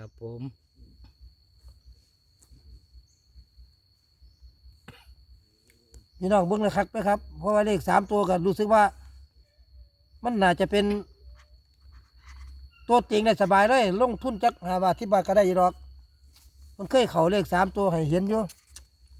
ครับผมพี่น้องเบิ้งนะครับไหมครับ เพราะว่าเลขสามตัวกันรู้สึกว่า มันน่าจะเป็น ตัวจริงได้สบายเลย ลงทุนจักหาบาทที่บาทก็ได้อยู่หรอก มันเคยเข่าเลขสามตัวให้เห็นอยู่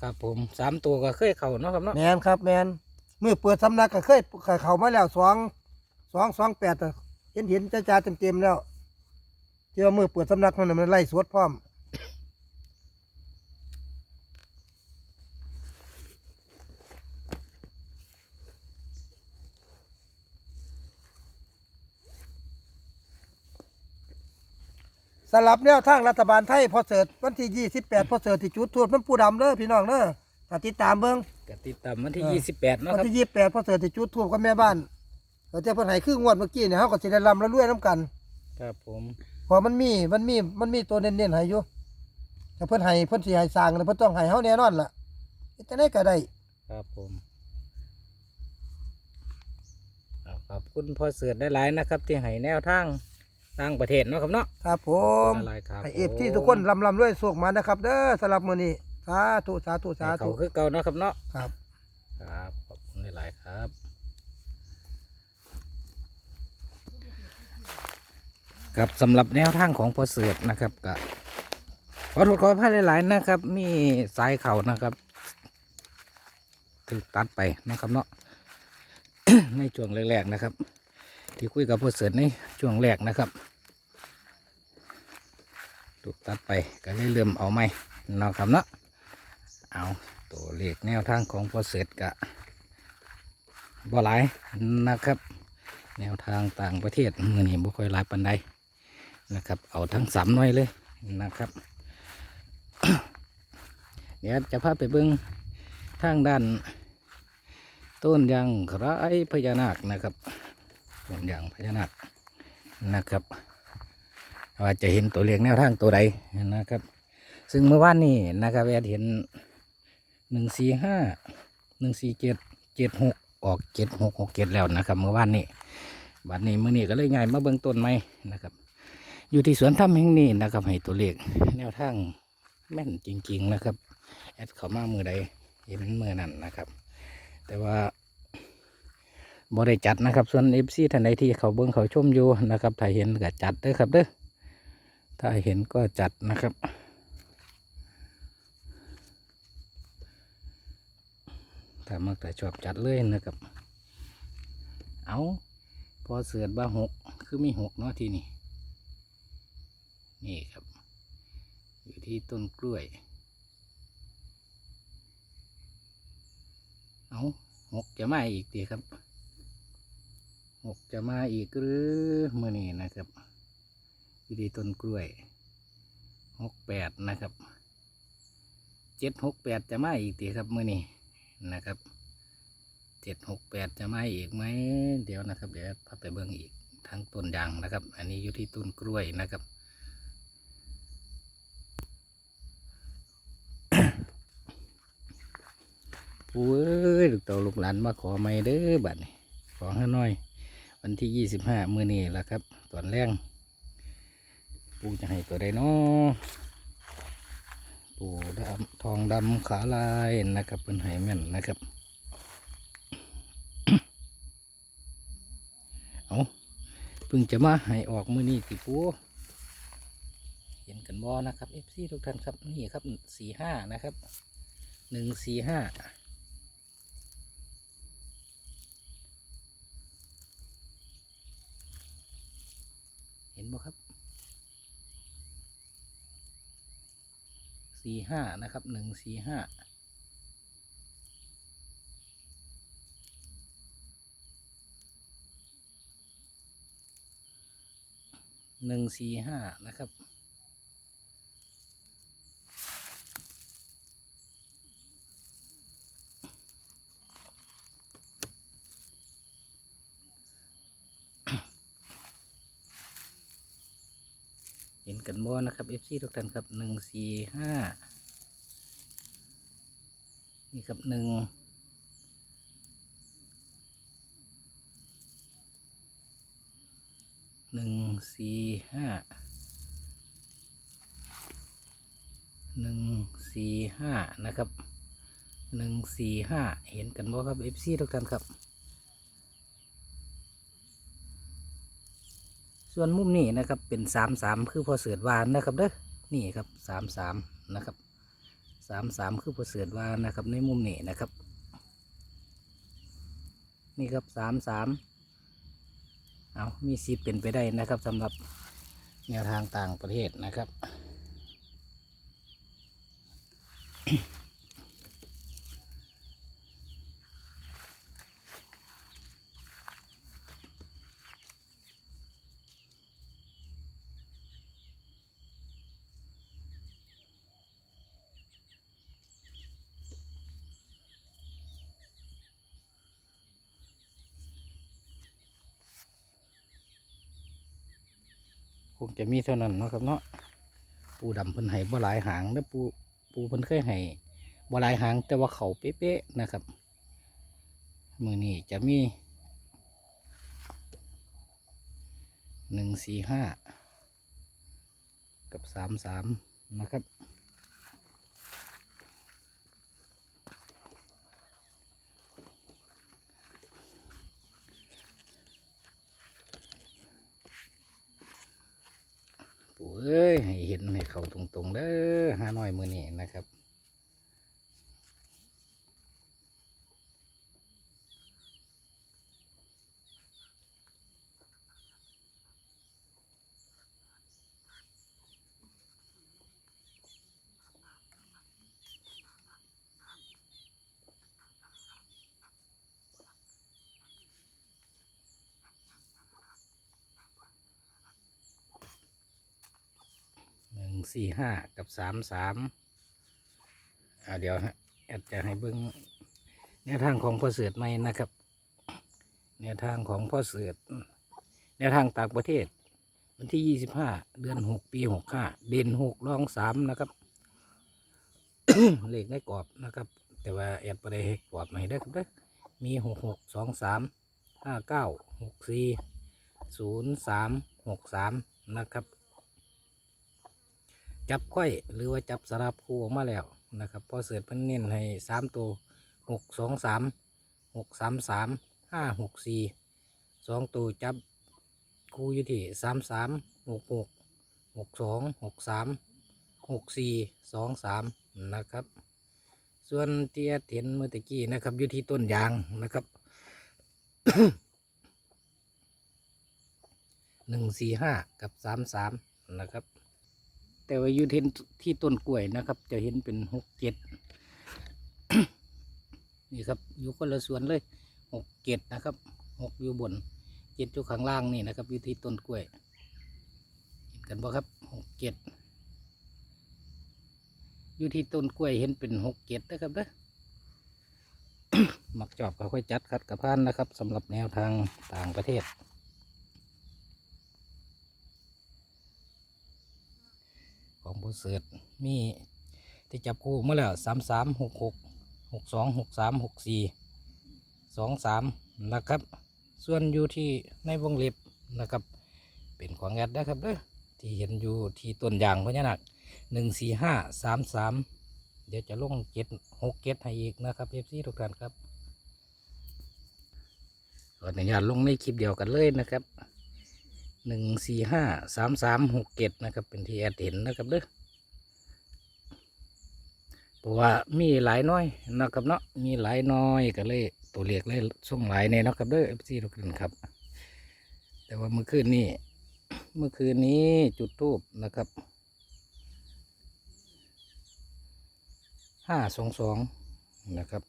ครับผมสามตัวก็เคยเข่าเนาะครับเนาะแมนครับ แมนเมื่อเปิดสำนักก็เคยเข่ามาแล้วสองสองสองแปดเห็นเห็นจ้าจ้าเต็มเต็มๆแล้ว ที่ว่าเมื่อเปิดสำนักมันนะมันไล่สวดพร้อมสลับแนวทางรัฐบาลไทยพอเสิร์ตวันที่ยี่สิบแปดพอเสิร์ตที่จุดทูบมันปูดำเด้อพี่น้องเด้อถ้าติดตามเบิ้งกติดตามวันที่เออยี่สิบแปดเนาะวันครับ ที่ยี่สิบแปดพอเสิร์ตที่จุดทูบกับแม่บ้านเราจะเพิ่นให้คืองวดเมื่อกี้เนี่ยเขาก็สิได้ลำแล้วรวยน้ำกัน ครับผมเพอมันมีมันมีมันมีตัวเน้นๆให้อยู่ถ้าเพิ่นให้เพิ่นสิให้สร้างเนี่ยเพิ่นต้องให้เฮาแน่นอนล่ะจะได้ก็ได้ครับผมเอาขอบคุณพ่อเสือได้หลายๆนะครับ ที่ให้แนวทางต่างประเทศเนาะครับเนาะครับผมอะไรครับให้เอฟที่ทุกคนลำลำด้วยสุขมานะครับ เด้อสำหรับมื้อนี้สาธุสาธุสาให้ธุเขาคือเก่าเนาะครับเนาะครับ ครับขอบคุณหลายๆครับ ครับสำหรับแนวทางของพอเสือนะครับก็ขอโทษขออภัยหลายๆนะครับ มีสายเข่านะครับถูกตัดไปนะครับเนาะในช่วงแรกๆนะครับ ที่คุยกับพอเสือในช่วงแรกนะครับถูกตัดไปก็เลยเริ่มเอาไม่เนาะครับเนาะเอาตัวเลขแนวทางของพอเสือกะบ่หลายนะครับ แนวทางต่างประเทศมือนี้บ่ค่อยหลายปันใด นะครับ เอาทั้งสามหน่วยเลยนะครับ เดี๋ยวจะพาไปเบิ้งทางด้าน ต้นยางไร้พญานาคนะครับต้นยางพญานาคนะครับว่าจะเห็นตัวเลขแนวทางตัวใดนะครับ ซึ่งเมื่อวานนี้นะครับแอดเห็นหนึ่งสี่ห้าหนึ่งสี่เจ็ดเจ็ดหกออกเจ็ดหกหกเจ็ดแล้วนะครับ เมื่อวานนี้บัดนี้เมื่อนี้ก็เลยง่ายมาเบิ่งต้นไม้นะครับ อยู่ที่สวนถ้ำแห่งนี้นะครับให้ตัวเลขแนวทางแม่นจริง ๆ นะครับ แอดเขามามือใดเห็นมือนั้นนะครับ แต่ว่าบ่ได้จัดนะครับ ส่วนเอฟซีท่านใดที่เขาเบิ่งเขาชมอยู่นะครับ ถ้าเห็นก็จัดเด้อครับเด้อถ้าเห็นก็จัดนะครับถ้ามักแต่ชอบจัดเลยนะครับ เอาพอเสือดบ้าหกคือมีหกเนาะที่นี่ นี่ครับ อยู่ที่ต้นกล้วย เอาหกจะมาอีกดีครับหกจะมาอีกหรือเมื่อนี้นะครับ อยู่ที่ต้นกล้วยหกแปดนะครับเจ็ดหกแปดจะมาอีกดีครับเมื่อนี้นะครับเจ็ดหกแปดจะมาอีกไหมเดี๋ยวนะครับ เดี๋ยวพาไปเบิ่งอีกทั้งต้นยางนะครับ อันนี้อยู่ที่ต้นกล้วยนะครับ ปูเอ้ยลูกเต่าลูกหลานมาขอไม่เด้อบัดนี้ขอให้น้อย วันที่ยี่สิบห้ามือนี้ละครับ ตอนแรงปูจะให้ตัวใดเนาะปูดำทองดำขาลายนะครับเป็นให้แม่นนะครับเอาเพิ่งจะมาให้ออกมือนี้ติปูเห็นกันบ่นะครับเอฟซีทุกท่านครับนี่ครับสี่ห้านะครับหนึ่งสี่ห้า เห็นบ่ครับสี่ห้านะครับหนึ่งสี่ห้าหนึ่งสี่ห้านะครับ เห็นกันบ่นะครับ FC ทุกท่านครับหนึ่งสี่ห้านี่ครับหนึ่งหนึ่งสี่ห้าหนึ่งสี่ห้านะครับหนึ่งสี่ห้าเห็นกันบ่ครับเอฟซีทุกท่านครับ ส่วนมุมนี้นะครับเป็นสามสามคือพอเสือดวานนะครับเด้อนี่ครับสามสามนะครับสามสามคือพอเสือดวานนะครับ ในมุมนี้นะครับ นี่ครับสามสามเอามีสิทธิ์เป็นไปได้นะครับสำหรับแนวทางต่างประเทศนะครับ คงจะมีเท่านั้นเนาะครับเนาะปูดำเพิ่นให้บ่หลายหางแล้วปูปูเพิ่นเคยให้บ่หลายหางแต่ว่าเขาเป๊ะๆนะครับมือนี้จะมีหนึ่งสี่ห้ากับสามสามนะครับ ปู่ เอ้ยให้เห็นให้เขาตรงๆเด้อหาหน่อยมือนี้นะครับ งสี่ห้ากับสามสามเดี๋ยวฮะแอดจะให้เบิ้งแนวทางของพ่อเสือดใหม่นะครับ แนวทางของพ่อเสือดแนวทางต่างประเทศ วันที่ยี่สิบห้าเดือนหกปีหกห้าเด่นหกรองสามนะครับเลขในกรอบนะครับ แต่ว่าแอดประเดี๋ยวกรอบใหม่ได้ครับเด้อมีหกหกสองสามห้าเก้าหกสี่ศูนย์สามหกสามนะครับ จับก้อยหรือว่าจับสลับคู่ออกมาแล้วนะครับพอเสือเพิ่นเน้นให้สามตัวหกสองสามหกสามสามห้าหกสี่สองตัวจับคู่อยู่ที่สามสามหกหกหกสองหกสามหกสี่สองสามนะครับ ส่วนเตียเห็นเมื่อตะกี้นะครับอยู่ที่ต้นยางนะครับหนึ่งสี่ห้ากับสามสามนะครับ แต่ว่าอยู่ที่ที่ต้นกล้วยนะครับ จะเห็นเป็นหกเจ็ดนี่ครับอยู่คนละสวนเลยหกเจ็ดนะครับหกอยู่บนเจ็ดอยู่ข้างล่างนี่นะครับ อยู่ที่ต้นกล้วย เห็นกันบ่ครับหกเจ็ดอยู่ที่ต้นกล้วยเห็นเป็นหกเจ็ดนะครับเด้อมักจอบก็ค่อยจัดคัดกับพานนะครับสำหรับแนวทางต่างประเทศ ของผู้เสือมีที่จับคู่มาแล้วสามสามหกหกหกสองหกสามหกสี่สองสามนะครับ ส่วนอยู่ที่ในวงเล็บนะครับ เป็นของแอดนะครับเด้อที่เห็นอยู่ที่ต้นยางพญานาคหนึ่งสี่ห้าสามสามเดี๋ยวจะลงเจ็ดหกเจ็ดให้อีกนะครับเอฟซีทุกท่านครับขออนุญาตลงในคลิปเดียวกันเลยนะครับ หนึ่งสี่ห้าสามสามหกเจ็ดนะครับ เป็นที่แอดเห็นนะครับเด้อเพราะว่ามีหลายน้อยนะครับเนาะมีหลายน้อยก็เลยตัวเลขเลยส่งหลายในนะครับเด้อเอฟซีทุกคนครับ แต่ว่าเมื่อคืนนี้เมื่อคืนนี้จุดทูบนะครับห้าสองสองนะครับ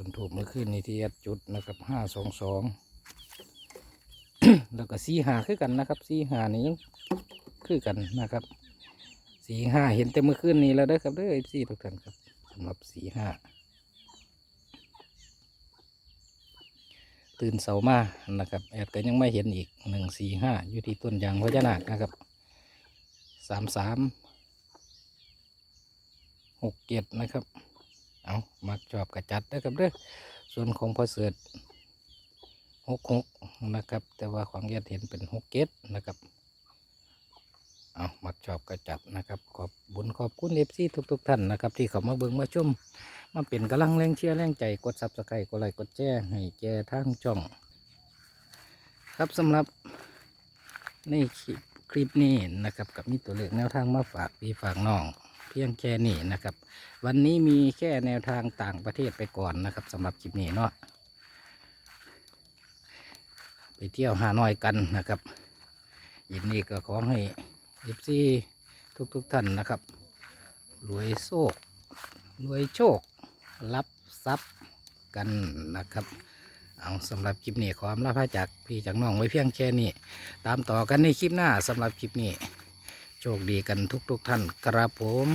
ส่วนถูกเมื่อคืนนี้ที่แอดจุดนะครับห้าสองสองแล้วก็สีหาคือกันนะครับสีหานี่ยังคือกันนะครับสี่ห้าเห็นแต่เมื่อคืนนี้แล้วเด้อครับเด้อสี่ทุกท่านครับสำหรับสี่ห้าตื่นเสามานะครับแอดก็ยังไม่เห็นอีกหนึ่งสี่ห้าอยู่ที่ต้นยางพญานาคนะครับสามสามหกเจ็ดนะครับ เอามักชอบกระจัดนะครับเด้อส่วนของพอเสือหกหกนะครับ แต่ว่าของญาติเห็นเป็นหกเกตนะครับเอามักชอบก็จัดนะครับ ขอบบุญขอบคุณเอฟซีทุก ๆ ท่านนะครับ ที่เขามาเบิ่งมาชมมาเป็นกำลังแรงเชียร์แรงใจกดซับสไครต์กดไลค์กดแชร์ให้แก่ทางช่อง ครับสำหรับในคลิปคลิปนี้นะครับกับมีตัวเลขแนวทางมาฝากพี่ฝากน้อง เพียงแค่นี้นะครับ วันนี้มีแค่แนวทางต่างประเทศไปก่อนนะครับสำหรับคลิปนี้เนาะไปเที่ยวหาหน่อยกันนะครับยินดีก็ขอให้เอฟซีทุกๆทท่านนะครับรวยโชครวยโชครับทรัพย์กันนะครับ เอาสำหรับคลิปนี้ขออำลาพระจากพี่จากน้องไว้เพียงแค่นี้ ตามต่อกันในคลิปหน้าสำหรับคลิปนี้ โชคดีกันทุกๆทท่านครับผม